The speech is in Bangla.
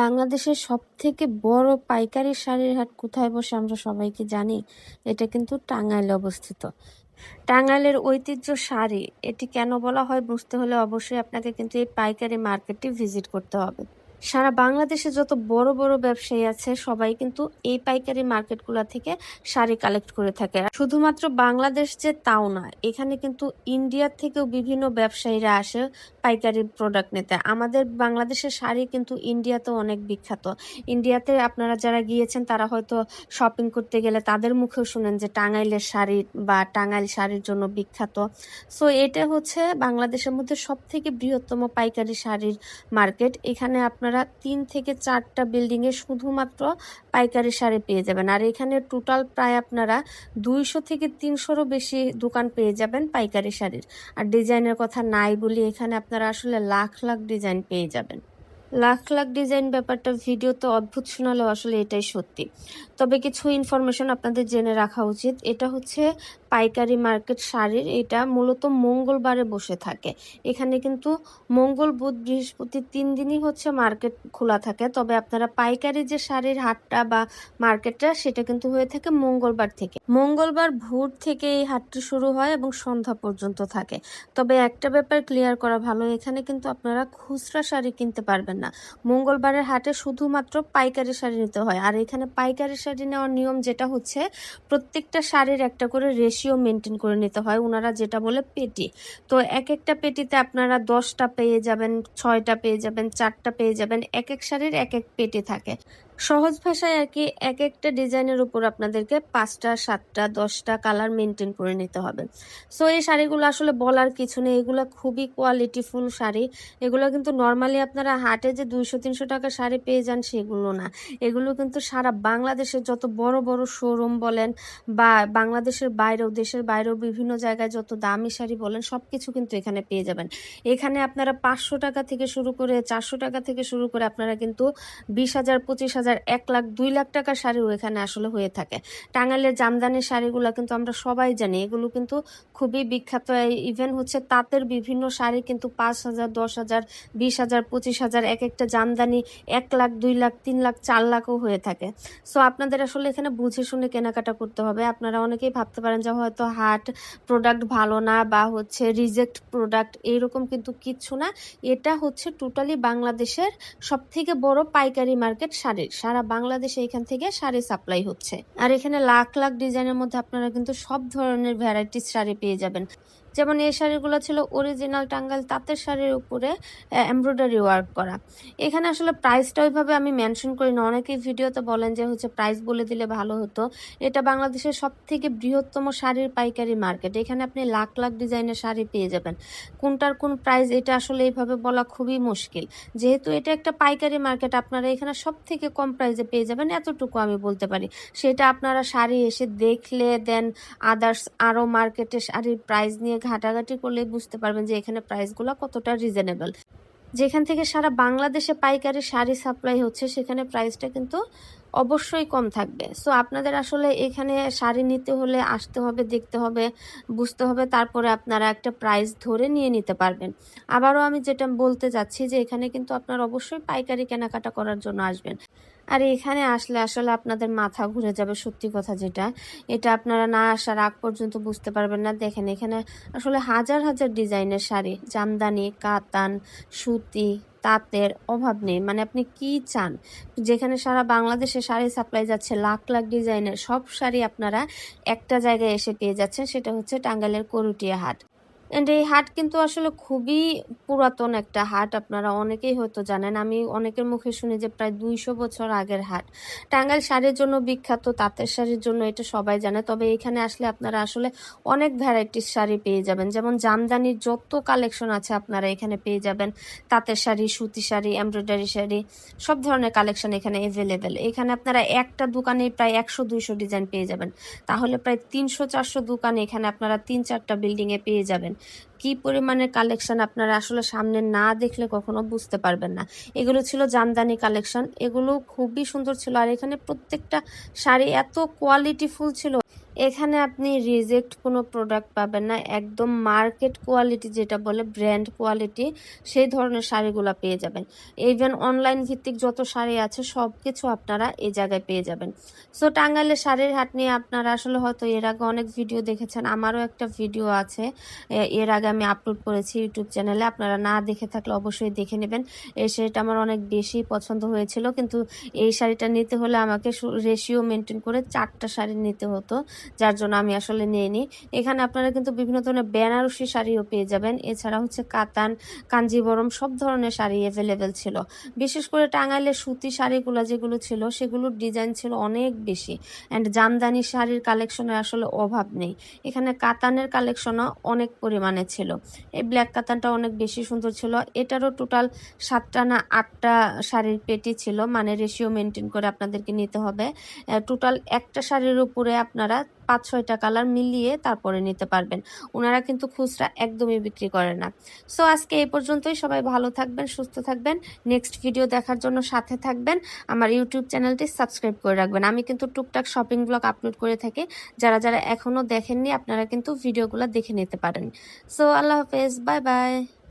বাংলাদেশের সব থেকে বড় পাইকারি শাড়ির হাট কোথায় বসে আমরা সবাইকে জানি, এটা কিন্তু টাঙ্গাইলে অবস্থিত। টাঙ্গাইলের ঐতিহ্য শাড়ি এটি কেন বলা হয় বুঝতে হলে অবশ্যই আপনাকে কিন্তু এই পাইকারি মার্কেটটি ভিজিট করতে হবে। সারা বাংলাদেশে যত বড় বড় ব্যবসায়ী আছে, সবাই কিন্তু এই পাইকারি মার্কেটগুলো থেকে শাড়ি কালেক্ট করে থাকে। শুধুমাত্র বাংলাদেশ যে তাও না, এখানে কিন্তু ইন্ডিয়ার থেকেও বিভিন্ন ব্যবসায়ীরা আসে পাইকারি প্রোডাক্ট নিতে। আমাদের বাংলাদেশের শাড়ি কিন্তু ইন্ডিয়াতেও অনেক বিখ্যাত। ইন্ডিয়াতে আপনারা যারা গিয়েছেন, তারা হয়তো শপিং করতে গেলে তাদের মুখেও শুনেন যে টাঙ্গাইলের শাড়ি বা টাঙ্গাইল শাড়ির জন্য বিখ্যাত। সো এটা হচ্ছে বাংলাদেশের মধ্যে সব থেকে বৃহত্তম পাইকারি শাড়ির মার্কেট এখানে আপনারা তিন থেকে চারটা বিল্ডিংয়ে শুধুমাত্র পাইকারি শাড়ি পেয়ে যাবেন। আর এখানে টোটাল প্রায় আপনারা দুইশো থেকে তিনশোরও বেশি দোকান পেয়ে যাবেন পাইকারি শাড়ির আর ডিজাইনের কথা নাই বলি, এখানে আপনারা আসলে লাখ লাখ ডিজাইন পেয়ে যাবেন। লাখ লাখ ডিজাইন ব্যাপারটা ভিডিওতে অদ্ভুত শোনালেও আসলে এটাই সত্যি। তবে কিছু ইনফরমেশন আপনাদের জেনে রাখা উচিত। এটা হচ্ছে পাইকারি মার্কেট শাড়ির এটা মূলত মঙ্গলবারে বসে থাকে। এখানে কিন্তু মঙ্গল, বুধ, বৃহস্পতি তিন দিনই হচ্ছে মার্কেট খোলা থাকে। তবে আপনারা পাইকারি যে শাড়ির হাটটা বা মার্কেটটা, সেটা কিন্তু হয়ে থাকে মঙ্গলবার থেকে। মঙ্গলবার ভোর থেকে এই হাটটি শুরু হয় এবং সন্ধ্যা পর্যন্ত থাকে। তবে একটা ব্যাপার ক্লিয়ার করা ভালো, এখানে কিন্তু আপনারা খুচরা শাড়ি কিনতে পারবেন না। মঙ্গলবারের হাটে শুধুমাত্র পাইকারি শাড়ি নিতে হয়। আর এখানে পাইকারি শাড়ি নেওয়ার নিয়ম যেটা হচ্ছে, প্রত্যেকটা শাড়ির একটা করে রেশিও মেনটেন করে নিতে হয় ওনারা যেটা বলে পেটি। তো এক একটা পেটিতে আপনারা দশটা পেয়ে যাবেন, ছয়টা পেয়ে যাবেন, চারটা পেয়ে যাবেন এক এক শাড়ির এক এক পেটি থাকে। সহজ ভাষায় আর কি এক একটা ডিজাইনের উপর আপনাদেরকে পাঁচটা, সাতটা, দশটা কালার মেনটেন করে নিতে হবে। সো এই শাড়িগুলো আসলে বলার কিছু নেই। এগুলো খুবই কোয়ালিটিফুল শাড়ি। এগুলো কিন্তু নর্মালি আপনারা হাটে যে দুইশো, তিনশো টাকা শাড়ি পেয়ে যান, সেগুলো না। এগুলো কিন্তু সারা বাংলাদেশের যত বড় বড় শোরুম বলেন বা বাংলাদেশের বাইরেও, দেশের বাইরেও বিভিন্ন জায়গায় যত দামি শাড়ি বলেন সব কিছু কিন্তু এখানে পেয়ে যাবেন। এখানে আপনারা পাঁচশো টাকা থেকে শুরু করে চারশো টাকা থেকে শুরু করে আপনারা কিন্তু বিশ হাজার, পঁচিশ হাজার এক লাখ, দুই লাখ টাকার শাড়িও এখানে আসলে হয়ে থাকে। টাঙ্গাইলের জামদানির শাড়িগুলো কিন্তু আমরা সবাই জানি, এগুলো কিন্তু খুবই বিখ্যাত। ইভেন হচ্ছে তাঁতের বিভিন্ন শাড়ি কিন্তু পাঁচ হাজার, দশ হাজার, বিশ হাজার, পঁচিশ হাজার এক একটা জামদানি এক লাখ, দুই লাখ, তিন লাখ, চার লাখও হয়ে থাকে। সো আপনাদের আসলে এখানে বুঝে শুনে কেনাকাটা করতে হবে। আপনারা অনেকেই ভাবতে পারেন যে হয়তো হাট প্রোডাক্ট ভালো না বা হচ্ছে রিজেক্ট প্রোডাক্ট এইরকম কিন্তু কিচ্ছু না। এটা হচ্ছে টোটালি বাংলাদেশের সব থেকে বড় পাইকারি মার্কেট শাড়ির। সারা বাংলাদেশে এখান থেকে শাড়ি সাপ্লাই হচ্ছে। আর এখানে লাখ লাখ ডিজাইনের মধ্যে আপনারা কিন্তু সব ধরনের ভ্যারাইটিস শাড়ি পেয়ে যাবেন। যেমন এই শাড়িগুলো ছিল অরিজিনাল টাঙ্গাইল তাঁতের শাড়ির উপরে এমব্রয়ডারি ওয়ার্ক করা। এখানে আসলে প্রাইসটা ওইভাবে আমি মেনশন করি না অনেকেই ভিডিওতে বলেন যে হচ্ছে প্রাইস বলে দিলে ভালো হতো। এটা বাংলাদেশের সব থেকে বৃহত্তম শাড়ির পাইকারি মার্কেট এখানে আপনি লাখ লাখ ডিজাইনের শাড়ি পেয়ে যাবেন। কোনটার কোন প্রাইস এটা আসলে এইভাবে বলা খুবই মুশকিল। যেহেতু এটা একটা পাইকারি মার্কেট আপনারা এখানে সব থেকে কম প্রাইসে পেয়ে যাবেন এতটুকু আমি বলতে পারি। সেটা আপনারা শাড়ি এসে দেখলে দেন আদার্স আরও মার্কেটে শাড়ির প্রাইস নিয়ে ঘাটাঘাটি করলে বুঝতে পারবেন যে এখানে প্রাইসগুলো কতটা রিজনেবল যেখান থেকে সারা বাংলাদেশে পাইকারি শাড়ি সাপ্লাই হচ্ছে, সেখানে প্রাইসটা কিন্তু অবশ্যই কম থাকবে। সো আপনাদের আসলে এখানে শাড়ি নিতে হলে আসতে হবে, দেখতে হবে, বুঝতে হবে, তারপরে আপনারা একটা প্রাইস ধরে নিয়ে নিতে পারবেন। আবারও আমি যেটা বলতে যাচ্ছি যে এখানে কিন্তু আপনার অবশ্যই পাইকারি কেনাকাটা করার জন্য আসবেন। আর, এখানে আসলে আসলে আপনাদের মাথা ঘুরে যাবে, সত্যি কথা যেটা। এটা আপনারা না আসার আগ পর্যন্ত বুঝতে পারবেন না। দেখেন, এখানে আসলে হাজার হাজার ডিজাইনের শাড়ি। জামদানি, কাতান, সুতি, তাঁতের অভাব নেই। মানে আপনি কি চান? যেখানে সারা বাংলাদেশে শাড়ি সাপ্লাই যাচ্ছে, লাখ লাখ ডিজাইনের সব শাড়ি আপনারা একটা জায়গায় এসে পেয়ে যাচ্ছেন। সেটা হচ্ছে টাঙ্গাইলের করুটিয়া হাট। এন্ড এই হাট কিন্তু আসলে খুবই পুরাতন একটা হাট, আপনারা অনেকেই হয়তো জানেন। আমি অনেকের মুখে শুনি যে প্রায় দুইশো বছর আগের হাট। টাঙ্গাইল শাড়ির জন্য বিখ্যাত, তাঁতের শাড়ির জন্য এটা সবাই জানে। তবে এখানে আসলে আপনারা আসলে অনেক ভ্যারাইটিস শাড়ি পেয়ে যাবেন। যেমন জামদানির যত কালেকশন আছে আপনারা এখানে পেয়ে যাবেন। তাঁতের শাড়ি, সুতি শাড়ি এমব্রয়ডারি শাড়ি, সব ধরনের কালেকশন এখানে এভেলেবেল এখানে আপনারা একটা দোকানে প্রায় একশো, দুইশো ডিজাইন পেয়ে যাবেন। তাহলে প্রায় তিনশো, চারশো দোকানে এখানে আপনারা তিন চারটা বিল্ডিংয়ে পেয়ে যাবেন। কি পরিমাণের কালেকশন আপনারা আসলে সামনে না দেখলে কখনো বুঝতে পারবেন না। এগুলো ছিল জামদানি কালেকশন এগুলো খুবই সুন্দর ছিল। আর এখানে প্রত্যেকটা শাড়ি এত কোয়ালিটিফুল ছিল। এখানে আপনি রিজেক্ট কোনো প্রোডাক্ট পাবেন না। একদম মার্কেট কোয়ালিটি যেটা বলে ব্র্যান্ড কোয়ালিটি সেই ধরনের শাড়িগুলো পেয়ে যাবেন। ইভেন অনলাইন ভিত্তিক যত শাড়ি আছে সব কিছু আপনারা এই জায়গায় পেয়ে যাবেন। সো টাঙ্গাইলের শাড়ির হাট নিয়ে আপনারা আসলে হয়তো এর আগে অনেক ভিডিও দেখেছেন, আমারও একটা ভিডিও আছে। এর আগে আমি আপলোড করেছি ইউটিউব চ্যানেলে আপনারা না দেখে থাকলে অবশ্যই দেখে নেবেন। এই শাড়িটা আমার অনেক বেশি পছন্দ হয়েছিল, কিন্তু এই শাড়িটা নিতে হলে আমাকে রেশিও মেনটেন করে চারটা শাড়ি নিতে হতো। যার জন্য আমি আসলে নিইনি এখানে আপনারা কিন্তু বিভিন্ন ধরনের বেনারসি শাড়িও পেয়ে যাবেন। এছাড়া হচ্ছে কাতান, কাঞ্জিবরম সব ধরনের শাড়ি অ্যাভেলেবেল ছিল। বিশেষ করে টাঙ্গাইলের সুতি শাড়িগুলো যেগুলো ছিল, সেগুলোর ডিজাইন ছিল অনেক বেশি। অ্যান্ড জামদানি শাড়ির কালেকশনের আসলে অভাব নেই। এখানে কাতানের কালেকশনও অনেক পরিমাণে ছিল। এই ব্ল্যাক কাতানটা অনেক বেশি সুন্দর ছিল। এটারও টোটাল সাতটা না আটটা শাড়ির পেটি ছিল। মানে রেশিও মেনটেন করে আপনাদেরকে নিতে হবে। টোটাল একটা শাড়ির উপরে আপনারা পাঁচ ছয়টা কালার মিলিয়ে তারপরে নিতে পারবেন। ওনারা কিন্তু খুচরা একদমই বিক্রি করে না। সো আজকে এই পর্যন্তই। সবাই ভালো থাকবেন, সুস্থ থাকবেন। নেক্সট ভিডিও দেখার জন্য সাথে থাকবেন। আমার ইউটিউব চ্যানেলটি সাবস্ক্রাইব করে রাখবেন। আমি কিন্তু টুকটাক শপিং ব্লগ আপলোড করে থাকি। যারা যারা এখনও দেখেননি, আপনারা কিন্তু ভিডিওগুলো দেখে নিতে পারেন। সো আল্লাহ হাফেজ। Bye bye